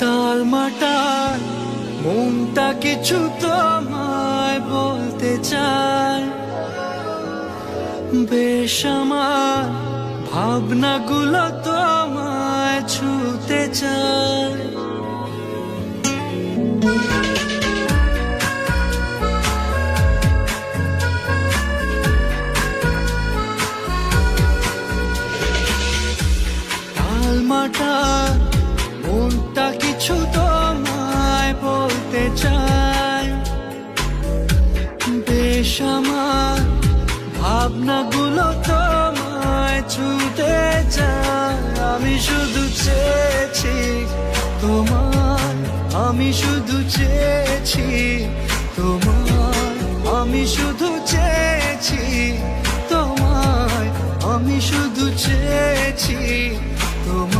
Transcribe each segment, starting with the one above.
তাল মাটার মনটা কিছু তোমায় বলতে চায়। বেশ আমার ভাবনাগুলো তোমায় ছুতে চায়। বেশ আমার আমি শুধু চেয়েছি তোমার আমি শুধু চেয়েছি তোমার আমি শুধু চেয়েছি তোমায়, আমি শুধু চেয়েছি তোমার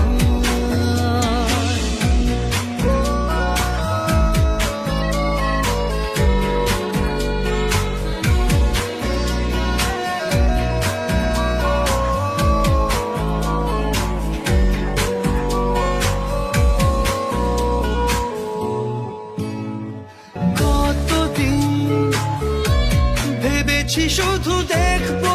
骑手走的可不